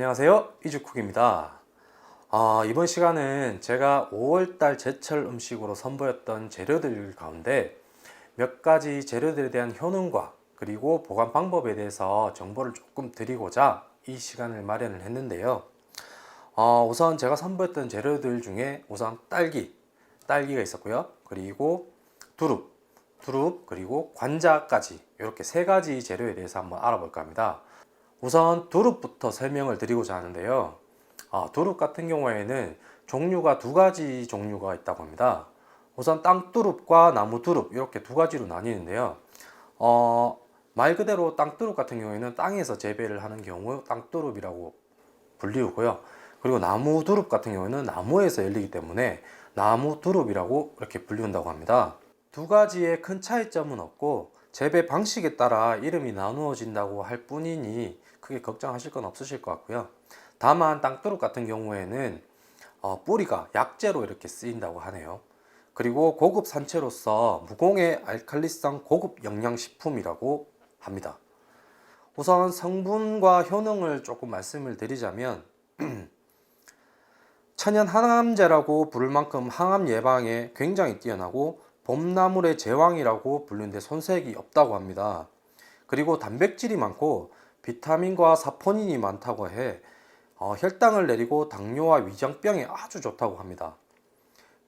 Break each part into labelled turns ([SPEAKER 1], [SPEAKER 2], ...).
[SPEAKER 1] 안녕하세요. 이주쿡입니다. 아, 이번 시간은 제가 5월달 제철 음식으로 선보였던 재료들 가운데 몇 가지 재료들에 대한 효능과 그리고 보관 방법에 대해서 정보를 조금 드리고자 이 시간을 마련을 했는데요. 어, 우선 제가 선보였던 재료들 중에 우선 딸기 딸기가 있었고요. 그리고 두릅 두릅 그리고 관자까지 이렇게 세 가지 재료에 대해서 한번 알아볼까 합니다 우선 두릅부터 설명을 드리고자 하는데요. 아, 두릅 같은 경우에는 종류가 두 가지 종류가 있다고 합니다. 우선 땅두릅과 나무두릅 이렇게 두 가지로 나뉘는데요. 어, 말 그대로 땅두릅 같은 경우에는 땅에서 재배를 하는 경우 땅두릅이라고 불리우고요. 그리고 나무두릅 같은 경우에는 나무에서 열리기 때문에 나무두릅이라고 이렇게 불리운다고 합니다. 두 가지의 큰 차이점은 없고 재배 방식에 따라 이름이 나누어진다고 할 뿐이니 크게 걱정하실 건 없으실 것 같고요. 다만 땅두릅 같은 경우에는 어, 뿌리가 약재로 이렇게 쓰인다고 하네요. 그리고 고급 산채로서 무공해 알칼리성 고급 영양식품이라고 합니다. 우선 성분과 효능을 조금 말씀을 드리자면 천연 항암제라고 부를 만큼 항암 예방에 굉장히 뛰어나고 봄나물의 제왕이라고 불리는데 손색이 없다고 합니다. 그리고 단백질이 많고 비타민과 사포닌이 많다고 해 어, 혈당을 내리고 당뇨와 위장병에 아주 좋다고 합니다.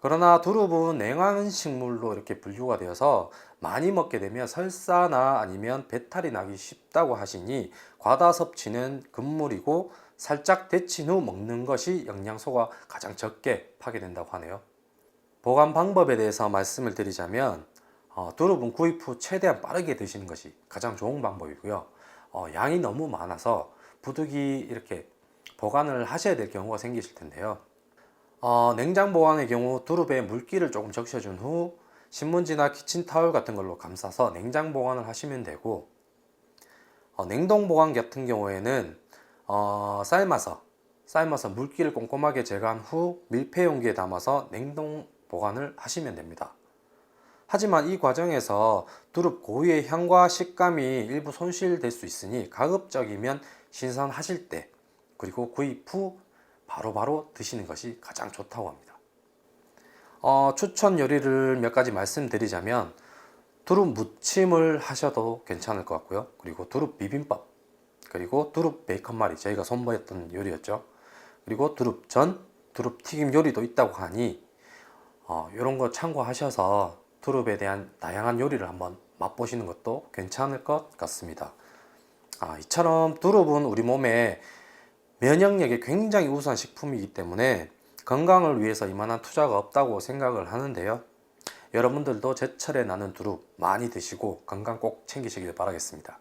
[SPEAKER 1] 그러나 두릅은 냉한 식물로 이렇게 분류가 되어서 많이 먹게 되면 설사나 아니면 배탈이 나기 쉽다고 하시니 과다 섭취는 금물이고 살짝 데친 후 먹는 것이 영양소가 가장 적게 파괴된다고 하네요. 보관 방법에 대해서 말씀을 드리자면 어, 두릅은 구입 후 최대한 빠르게 드시는 것이 가장 좋은 방법이고요. 어, 양이 너무 많아서 부득이 이렇게 보관을 하셔야 될 경우가 생기실 텐데요. 어, 냉장 보관의 경우 두릅에 물기를 조금 적셔준 후 신문지나 키친타올 같은 걸로 감싸서 냉장 보관을 하시면 되고 어, 냉동 보관 같은 경우에는 어, 삶아서 삶아서 물기를 꼼꼼하게 제거한 후 밀폐 용기에 담아서 냉동 보관을 하시면 됩니다. 하지만 이 과정에서 두릅 고유의 향과 식감이 일부 손실될 수 있으니 가급적이면 신선하실 때 그리고 구입 후 바로바로 드시는 것이 가장 좋다고 합니다. 어, 추천 요리를 몇 가지 말씀드리자면 두릅 무침을 하셔도 괜찮을 것 같고요. 그리고 두릅 비빔밥, 그리고 두릅 베이컨 말이 저희가 선보였던 요리였죠. 그리고 두릅전, 두릅 튀김 요리도 있다고 하니 어, 이런 거 참고하셔서 두릅에 대한 다양한 요리를 한번 맛보시는 것도 괜찮을 것 같습니다. 아, 이처럼 두릅은 우리 몸에 면역력이 굉장히 우수한 식품이기 때문에 건강을 위해서 이만한 투자가 없다고 생각을 하는데요. 여러분들도 제철에 나는 두릅 많이 드시고 건강 꼭 챙기시길 바라겠습니다.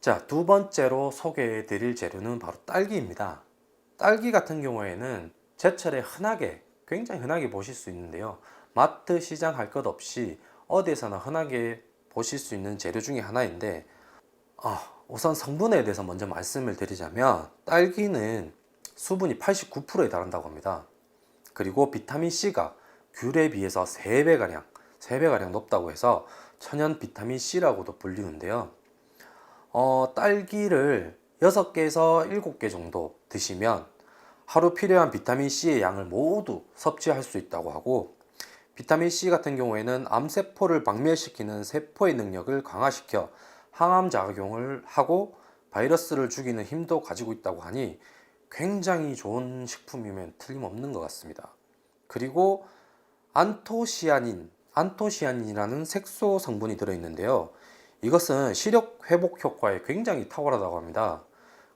[SPEAKER 1] 자, 두 번째로 소개해 드릴 재료는 바로 딸기입니다. 딸기 같은 경우에는 제철에 흔하게, 굉장히 흔하게 보실 수 있는데요. 마트 시장 할 것 없이 어디에서나 흔하게 보실 수 있는 재료 중에 하나인데 아, 우선 성분에 대해서 먼저 말씀을 드리자면 딸기는 수분이 89%에 달한다고 합니다. 그리고 비타민 C가 귤에 비해서 3배 가량, 3배 가량 높다고 해서 천연 비타민 C라고도 불리는데요. 어, 딸기를 6개에서 7개 정도 드시면 하루 필요한 비타민 C의 양을 모두 섭취할 수 있다고 하고 비타민 C 같은 경우에는 암세포를 박멸시키는 세포의 능력을 강화시켜 항암 작용을 하고 바이러스를 죽이는 힘도 가지고 있다고 하니 굉장히 좋은 식품이면 틀림없는 것 같습니다. 그리고 안토시아닌, 안토시아닌이라는 색소 성분이 들어있는데요. 이것은 시력 회복 효과에 굉장히 탁월하다고 합니다.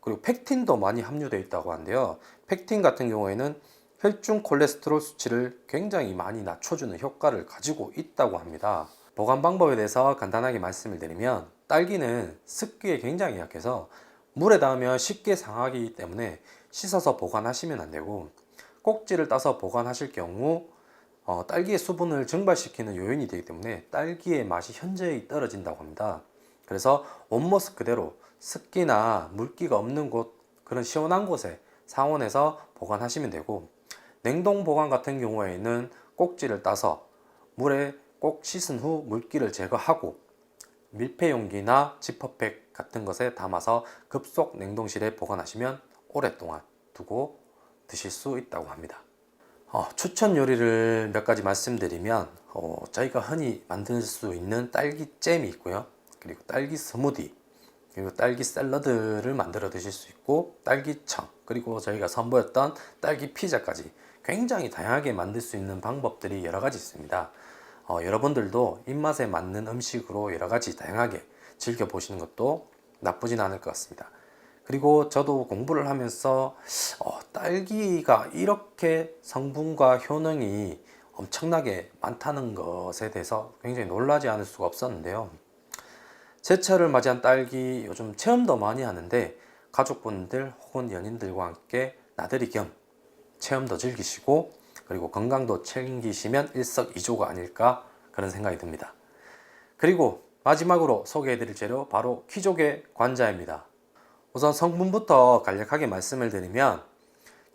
[SPEAKER 1] 그리고 펙틴도 많이 함유되어 있다고 하는데요. 펙틴 같은 경우에는 혈중 콜레스테롤 수치를 굉장히 많이 낮춰주는 효과를 가지고 있다고 합니다. 보관 방법에 대해서 간단하게 말씀을 드리면 딸기는 습기에 굉장히 약해서 물에 닿으면 쉽게 상하기 때문에 씻어서 보관하시면 안 되고 꼭지를 따서 보관하실 경우 어, 딸기의 수분을 증발시키는 요인이 되기 때문에 딸기의 맛이 현저히 떨어진다고 합니다. 그래서 원모습 그대로 습기나 물기가 없는 곳 그런 시원한 곳에 상온에서 보관하시면 되고 냉동 보관 같은 경우에는 꼭지를 따서 물에 꼭 씻은 후 물기를 제거하고 밀폐 용기나 지퍼백 같은 것에 담아서 급속 냉동실에 보관하시면 오랫동안 두고 드실 수 있다고 합니다. 어, 추천 요리를 몇 가지 말씀드리면 어, 저희가 흔히 만들 수 있는 딸기 잼이 있고요. 그리고 딸기 스무디, 그리고 딸기 샐러드를 만들어 드실 수 있고 딸기청, 그리고 저희가 선보였던 딸기 피자까지 굉장히 다양하게 만들 수 있는 방법들이 여러 가지 있습니다. 어, 여러분들도 입맛에 맞는 음식으로 여러 가지 다양하게 즐겨 보시는 것도 나쁘진 않을 것 같습니다. 그리고 저도 공부를 하면서 어, 딸기가 이렇게 성분과 효능이 엄청나게 많다는 것에 대해서 굉장히 놀라지 않을 수가 없었는데요. 제철을 맞이한 딸기 요즘 체험도 많이 하는데 가족분들 혹은 연인들과 함께 나들이 겸 체험도 즐기시고 그리고 건강도 챙기시면 일석이조가 아닐까 그런 생각이 듭니다. 그리고 마지막으로 소개해드릴 재료 바로 키조개 관자입니다. 우선 성분부터 간략하게 말씀을 드리면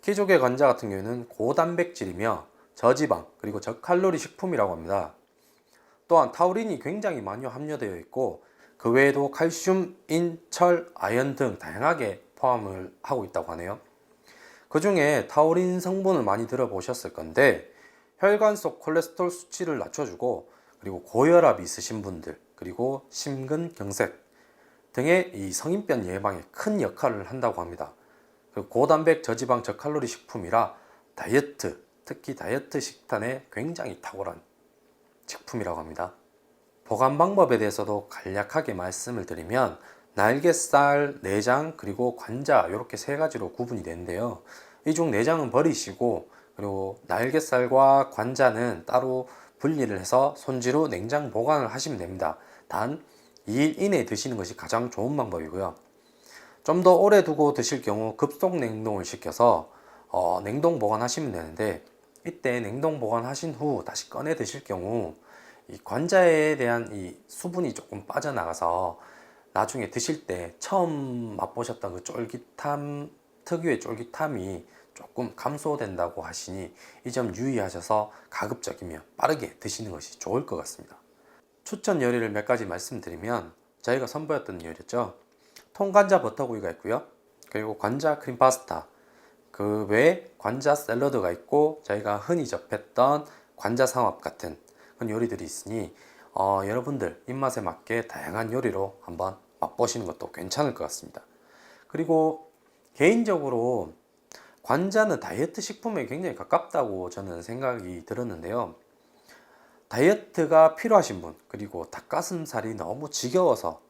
[SPEAKER 1] 키조개 관자 같은 경우에는 고단백질이며 저지방 그리고 저칼로리 식품이라고 합니다. 또한 타우린이 굉장히 많이 함유되어 있고 그 외에도 칼슘, 인, 철, 아연 등 다양하게 포함을 하고 있다고 하네요. 그 중에 타우린 성분을 많이 들어보셨을 건데 혈관 속 콜레스테롤 수치를 낮춰주고 그리고 고혈압이 있으신 분들 그리고 심근경색 등의 이 성인병 예방에 큰 역할을 한다고 합니다. 그리고 고단백 저지방 저칼로리 식품이라 다이어트 특히 다이어트 식단에 굉장히 탁월한 식품이라고 합니다. 보관 방법에 대해서도 간략하게 말씀을 드리면 날개살, 내장 그리고 관자 이렇게 세 가지로 구분이 되는데요. 이 중 내장은 버리시고 그리고 날개살과 관자는 따로 분리를 해서 손질후 냉장 보관을 하시면 됩니다. 단 2일 이내에 드시는 것이 가장 좋은 방법이고요. 좀 더 오래 두고 드실 경우 급속 냉동을 시켜서 어, 냉동 보관하시면 되는데 이때 냉동 보관하신 후 다시 꺼내 드실 경우 이 관자에 대한 이 수분이 조금 빠져나가서 나중에 드실 때 처음 맛보셨던 그 쫄깃함 특유의 쫄깃함이 조금 감소된다고 하시니 이 점 유의하셔서 가급적이면 빠르게 드시는 것이 좋을 것 같습니다. 추천 요리를 몇 가지 말씀드리면 저희가 선보였던 요리였죠. 통관자 버터구이가 있고요. 그리고 관자 크림 파스타. 그 외에 관자 샐러드가 있고 저희가 흔히 접했던 관자 상합 같은 그런 요리들이 있으니 어, 여러분들 입맛에 맞게 다양한 요리로 한번 맛보시는 것도 괜찮을 것 같습니다. 그리고 개인적으로 관자는 다이어트 식품에 굉장히 가깝다고 저는 생각이 들었는데요. 다이어트가 필요하신 분, 그리고 닭가슴살이 너무 지겨워서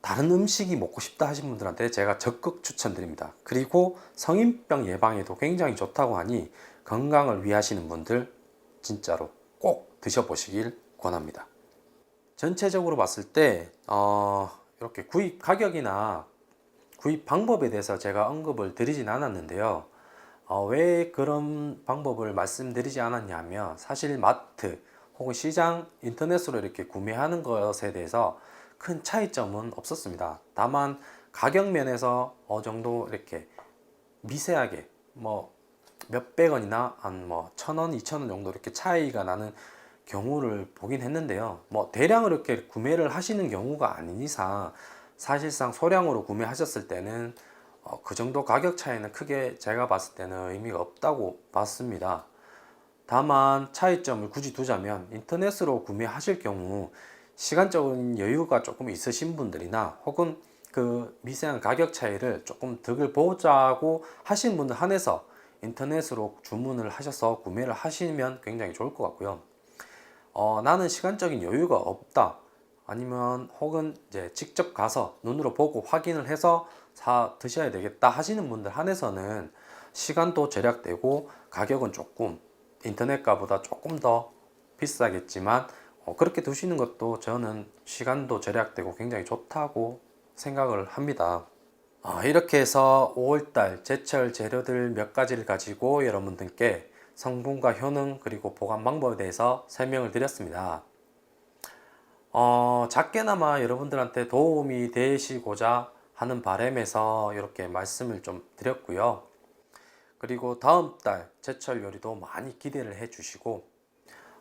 [SPEAKER 1] 다른 음식이 먹고 싶다 하신 분들한테 제가 적극 추천드립니다. 그리고 성인병 예방에도 굉장히 좋다고 하니 건강을 위하시는 분들 진짜로 꼭 드셔보시길 권합니다. 전체적으로 봤을 때 어, 이렇게 구입 가격이나 구입 방법에 대해서 제가 언급을 드리진 않았는데요. 어, 왜 그런 방법을 말씀드리지 않았냐면 사실 마트 혹은 시장 인터넷으로 이렇게 구매하는 것에 대해서 큰 차이점은 없었습니다. 다만 가격 면에서 어느 정도 이렇게 미세하게 뭐 몇백 원이나 한뭐 천 원, 이천 원 정도 이렇게 차이가 나는 경우를 보긴 했는데요. 뭐 대량으로 이렇게 구매를 하시는 경우가 아닌 이상 사실상 소량으로 구매하셨을 때는 어, 그 정도 가격 차이는 크게 제가 봤을 때는 의미가 없다고 봤습니다. 다만 차이점을 굳이 두자면 인터넷으로 구매하실 경우 시간적인 여유가 조금 있으신 분들이나 혹은 그 미세한 가격 차이를 조금 득을 보자고 하신 분들 한해서 인터넷으로 주문을 하셔서 구매를 하시면 굉장히 좋을 것 같고요. 어, 나는 시간적인 여유가 없다. 아니면 혹은 이제 직접 가서 눈으로 보고 확인을 해서 사 드셔야 되겠다 하시는 분들 한해서는 시간도 절약되고 가격은 조금 인터넷가보다 조금 더 비싸겠지만 어, 그렇게 두시는 것도 저는 시간도 절약되고 굉장히 좋다고 생각을 합니다. 아, 이렇게 해서 5월달 제철 재료들 몇 가지를 가지고 여러분들께 성분과 효능 그리고 보관 방법에 대해서 설명을 드렸습니다. 어, 작게나마 여러분들한테 도움이 되시고자 하는 바람에서 이렇게 말씀을 좀 드렸고요. 그리고 다음 달 제철 요리도 많이 기대를 해 주시고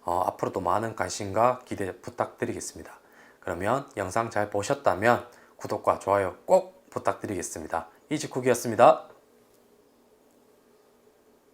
[SPEAKER 1] 어, 앞으로도 많은 관심과 기대 부탁드리겠습니다. 그러면 영상 잘 보셨다면 구독과 좋아요 꼭 부탁드리겠습니다. 이직국이었습니다.